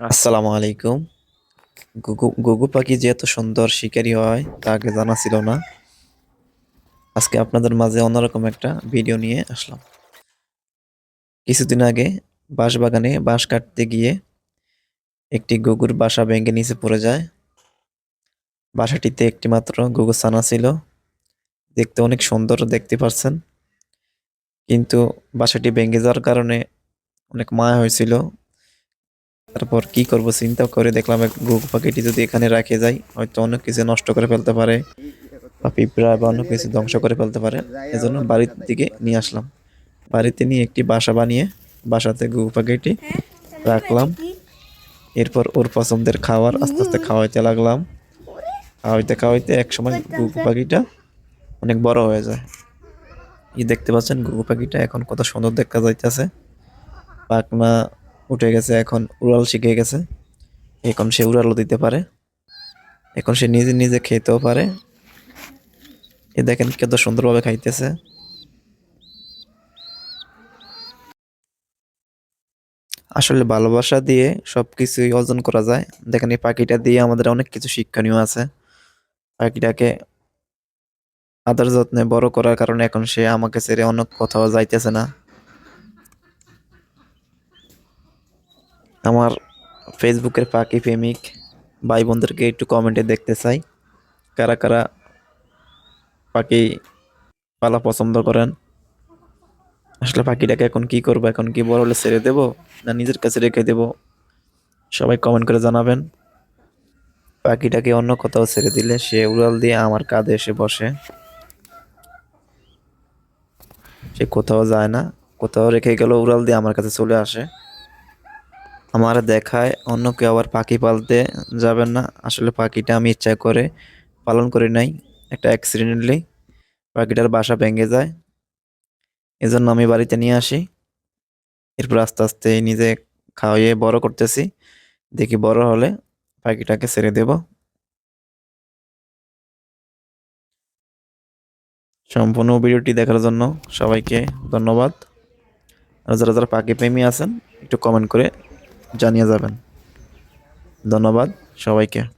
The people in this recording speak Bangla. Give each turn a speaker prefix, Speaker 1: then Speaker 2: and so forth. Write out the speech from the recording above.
Speaker 1: আসসালামু আলাইকুম। গুগু গুগু পাখি যে এত সুন্দর শিকারী হয়, তা আগে জানা ছিল না। আজকে আপনাদের মাঝে অন্যরকম একটা ভিডিও নিয়ে আসলাম। কিছুদিন আগে বাঁশ বাগানে বাঁশ কাটতে গিয়ে একটি গুগুর বাসা ভেঙে নিচে পড়ে যায়। বাসাটিতে একটি মাত্র গুগু ছানা ছিল। দেখতে অনেক সুন্দর দেখতে পাচ্ছেন। কিন্তু বাসাটি ভেঙে যাওয়ার কারণে অনেক মায়া হয়েছিল। তারপর কি করব চিন্তা করে দেখলাম এক পাখিটি যদি এখানে রাখে যাই, হয়তো অনেক কিছু নষ্ট করে ফেলতে পারে বা পিঁপড়া বা অন্য কিছু ধ্বংস করে ফেলতে পারে। এজন্য বাড়ির দিকে নিয়ে আসলাম। বাড়িতে নিয়ে একটি বাসা বানিয়ে বাসাতে গুগু পাখিটি রাখলাম। এরপর ওর পছন্দের খাবার আস্তে আস্তে খাওয়াইতে লাগলাম। খাওয়াইতে খাওয়াইতে এক সময় গুগু পাখিটা অনেক বড় হয়ে যায়। এই দেখতে পাচ্ছেন গুগু পাখিটা এখন কত সুন্দর দেখা যাইতেছে। পাখনা উঠে গেছে, এখন উড়াল শিখে গেছে। এখন সে উড়ালও দিতে পারে। এখন সে নিজে নিজে খেতেও পারে। এ দেখেন কত সুন্দরভাবে খাইতেছে। আসলে ভালোবাসা দিয়ে সবকিছুই অর্জন করা যায়। দেখেন এই পাখিটা দিয়ে আমাদের অনেক কিছু শিক্ষণীয় আছে। পাখিটাকে আদার যত্নে বড় করার কারণে এখন সে আমাকে ছেড়ে অনেক কোথাও যাইতেছে না। আমার ফেসবুকের পাখি প্রেমিক ভাই বোনদেরকে একটু কমেন্টে দেখতে চাই। কারা কারা পাখি পালা পছন্দ করেন? আসলে পাখিটাকে এখন কি করব? এখন কি বড় হলে ছেড়ে দেবো না নিজের কাছে রেখে দেবো? সবাই কমেন্ট করে জানাবেন। পাখিটাকে অন্য কোথাও ছেড়ে দিলে সে উড়াল দিয়ে আমার কাঁধে এসে বসে। সে কোথাও যায় না, কোথাও রেখে গেল উড়াল দিয়ে আমার কাছে চলে আসে। আমার দেখায়, অন্য কেউ আবার পাখি পালতে যাবেন না। আসলে পাখিটা আমি ইচ্ছা করে পালন করি নাই। একটা অ্যাক্সিডেন্টলি পাখিটার বাসা ভেঙে যায়। এজন্য আমি বাড়িতে নিয়ে আসি। এরপর আস্তে আস্তে নিজে খাওয়াইয়ে বড় করতেছি। দেখি বড় হলে পাখিটাকে ছেড়ে দেব। সম্পূর্ণ ভিডিওটি দেখার জন্য সবাইকে ধন্যবাদ। আর যারা যারা পাখি প্রেমী আছেন, একটু কমেন্ট করে জানিয়ে যাবেন। ধন্যবাদ সবাইকে।